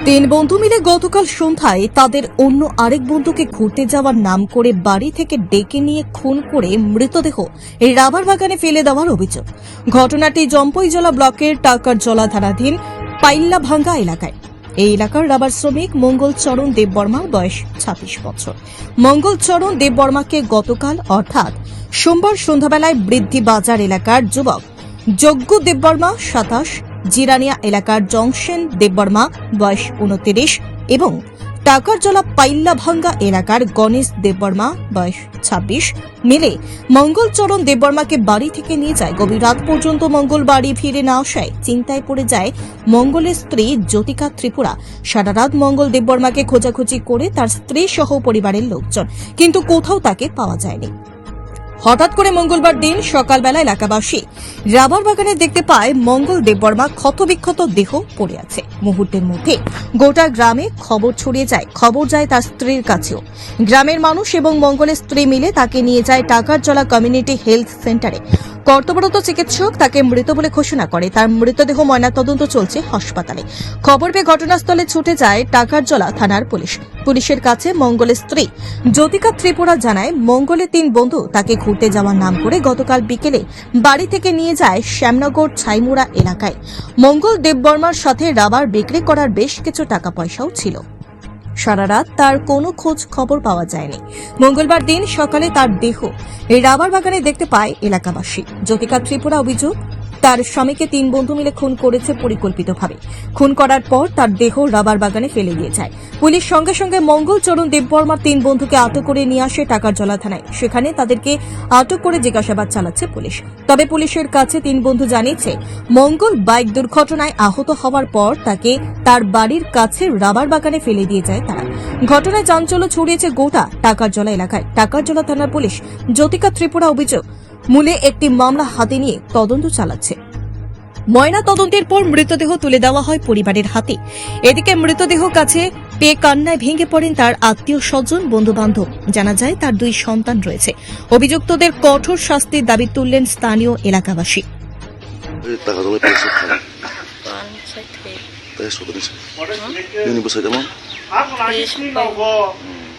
তিন বন্ধু মিলে গতকাল সন্ধ্যায় তাদের অন্য আরেক বন্ধুকে ঘুরতে যাওয়ার নাম করে বাড়ি থেকে ডেকে নিয়ে খুন করে মৃতদেহ রাবার বাগানে ফেলে দেওয়ার অভিযোগ। ঘটনাটি জম্পইজলা ব্লকের টাকার জলাধারাধীন পাইল্লা ভাঙ্গা এলাকায়। এই এলাকার রাবার শ্রমিক মঙ্গল চরণ দেববর্মা, বয়স ছাব্বিশ বছর। মঙ্গল চরণ দেববর্মাকে গতকাল, অর্থাৎ সোমবার সন্ধ্যাবেলায় বৃদ্ধি বাজার এলাকার যুবক যজ্ঞ দেববর্মা সাতাশ জিরানিয়া এলাকার জংশন দেববর্মা, বয়স উনত্রিশ, এবং টাকারজলা পাইল্লাভাঙ্গা এলাকার গণেশ দেববর্মা, বয়স ছাব্বিশ। মিলে মঙ্গলচরণ দেববর্মাকে বাড়ি থেকে নিয়ে যায়। গভীর রাত পর্যন্ত মঙ্গল বাড়ি ফিরে না আসায় চিন্তায় পড়ে যায় মঙ্গলের স্ত্রী জ্যোতিকা ত্রিপুরা। সারা রাত মঙ্গল দেববর্মাকে খোঁজাখুঁজি করে তার স্ত্রী সহ পরিবারের লোকজন। কিন্তু কোথাও তাকে পাওয়া যায়নি। হঠাৎ করে মঙ্গলবার দিন সকালবেলা এলাকাবাসী রাবার বাগানে দেখতে পায় মঙ্গল দেববর্মা ক্ষতবিক্ষত দেহ পড়ে আছে। মুহূর্তের মধ্যে গোটা গ্রামে খবর ছড়িয়ে যায়, খবর যায় তার স্ত্রীর কাছেও। গ্রামের মানুষ এবং মঙ্গলের স্ত্রী মিলে তাকে নিয়ে যায় টাকার চলা কমিউনিটি হেলথ সেন্টারে। কর্তব্যরত চিকিৎসক তাকে মৃত বলে ঘোষণা করে। তার মৃতদেহ ময়নাতদন্ত চলছে হাসপাতালে। খবর পেয়ে ঘটনাস্থলে ছুটে যায় টাকারজলা থানার পুলিশ। পুলিশের কাছে মঙ্গলের স্ত্রী জ্যোতিকা ত্রিপুরা জানায়, মঙ্গলের তিন বন্ধু তাকে ঘুরতে যাওয়ার নাম করে গতকাল বিকেলে বাড়ি থেকে নিয়ে যায় শ্যামনগর ছাইমুড়া এলাকায়। মঙ্গল দেববর্মার সাথে রাবার বিক্রি করার বেশ কিছু টাকা পয়সাও ছিল। সারা রাত তার কোনো খোঁজ খবর পাওয়া যায়নি। মঙ্গলবার দিন সকালে তার দেহ এই রাবার বাগানে দেখতে পায় এলাকাবাসী। জ্যোতিকা ত্রিপুরা অভিযোগ। তার স্বামীকে তিন বন্ধু মিলে খুন করেছে পরিকল্পিতভাবে। খুন করার পর তার দেহ রাবার বাগানে ফেলে দিয়ে যায়। পুলিশ সঙ্গে সঙ্গে মঙ্গলচরণ দেববর্মার তিন বন্ধুকে আটক করে নিয়ে আসে টাকার জলা থানায়। সেখানে তাদেরকে আটক করে জিজ্ঞাসাবাদ চালাচ্ছে পুলিশ। তবে পুলিশের কাছে তিন বন্ধু জানিয়েছে, মঙ্গল বাইক দুর্ঘটনায় আহত হওয়ার পর তাকে তার বাড়ির কাছে রাবার বাগানে ফেলে দিয়ে যায় তারা। ঘটনায় চাঞ্চল্য ছড়িয়েছে গোটা টাকার জলা এলাকায়। টাকার জলা থানার পুলিশ, জ্যোতিকা ত্রিপুরা অভিযোগ মূলে একটি মামলা হাতে নিয়ে তদন্ত চালাচ্ছে। ময়না তদন্তের পর মৃতদেহ তুলে দেওয়া হয় পরিবারের হাতে। এদিকে মৃতদেহ কাছে পেয়ে কান্নায় ভেঙে পড়েন তার আত্মীয় স্বজন বন্ধু বান্ধব জানা যায় তার দুই সন্তান রয়েছে। অভিযুক্তদের কঠোর শাস্তির দাবি তুললেন স্থানীয় এলাকাবাসী। টাকা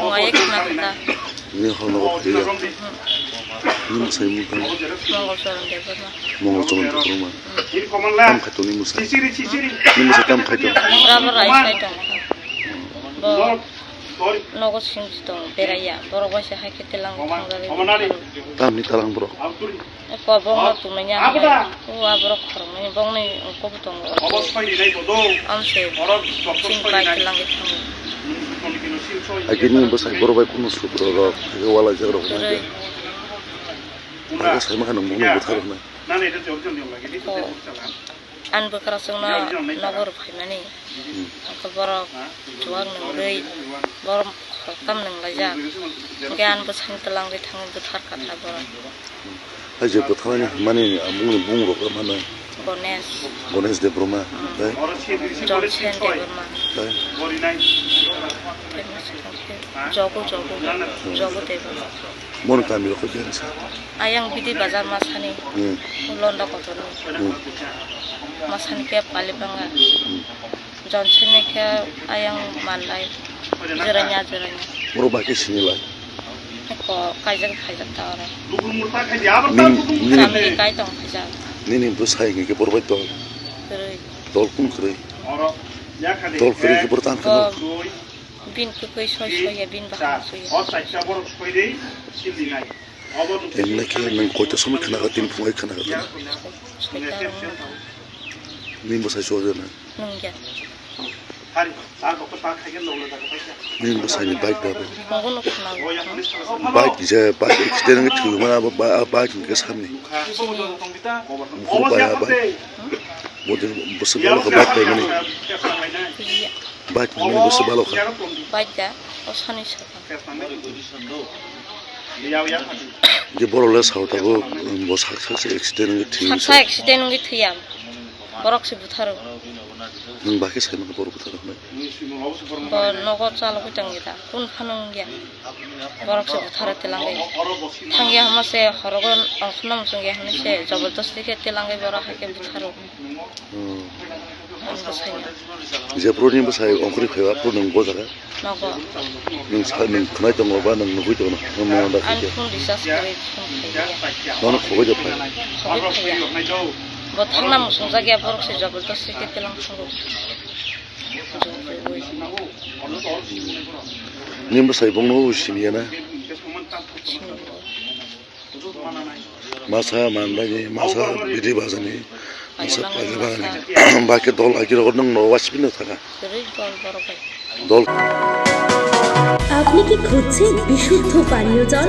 Ngoyek Akin yung basa, siguro ba'y kumus ko, pero kaya wala siya rin ako. Pagkas kayo makanang mga mga buta rin na. Ako, ang bakarasang na nagurap kayo na ni. Ang kabara, tuwag ng gay, baro kakam ng laja. Kaya ang basa, hindi lang kitang buta rin ka tabara. aja buat mana ini amung ini bung rok mana Gones Gones de Bruma Lai Johnson de Bruma Lai Jogo Jogo Jogo de Bruma. Mau kami rok aja nsa Ayang bidi bazar mas hani Londo kotor Mas hani kayak paling bangga Johnson kayak ayang malai Jeranya jeranya Merubah ke sini lah 가장 가졌다 알아. 누구 물타 가지 아버다 누구 물타네. 가이다 가자. 니니 부사이 이게 버버 또. 그래. 돌군 그래. 알아. 야 가리. 돌 그래 버버 땅 그거. বিন কি কই সই সই বিন বাহা সই। ও সাইসা বড় সই দেই Seely নাই। এমনি কি আমি কত সময় খানা খাতিন ফুয়াই খানা খাতিন নিম বসাই সহজে না নুন গিয়া Nee, was eine Bike da bin. Bike, ich bike, ich stehe nicht zu, man aber bei Arbeiten, das haben wir. Wo bei Arbeiten? Wo denn, wo sind wir noch ein Bike, wenn ich? Bike, wo sind wir noch ein Bike? Bike, was kann ich sagen? Die Borrelles haut aber, wo ist Hacksa, ich stehe nicht zu. Hacksa, ich stehe nicht zu, ja. Borrelles, ich বাকী চাই মানে বৰ কথা নহয় লগত চালো কৈ তাঙি তা কোন খানং গিয়া বৰক চে পথাৰত তেলাঙে থাঙি আহমাছে হৰগন অসনম চুঙি আহিছে জবৰদস্তি কে তেলাঙে বৰক হাকে পথাৰ যে পুৰণি বচাই অংকুৰি খুৱা পুৰণ বজাৰে নহয়। bo thangna musung jagya borok se jabal to se ketelang sungo nimba sai bongno usimiya na masa mandagi masa bidi bazani masa pali bazani baki dol agir gordung no wasbin thaka দল আপনি কি খুঁজছেন বিশুদ্ধ পানীয় জল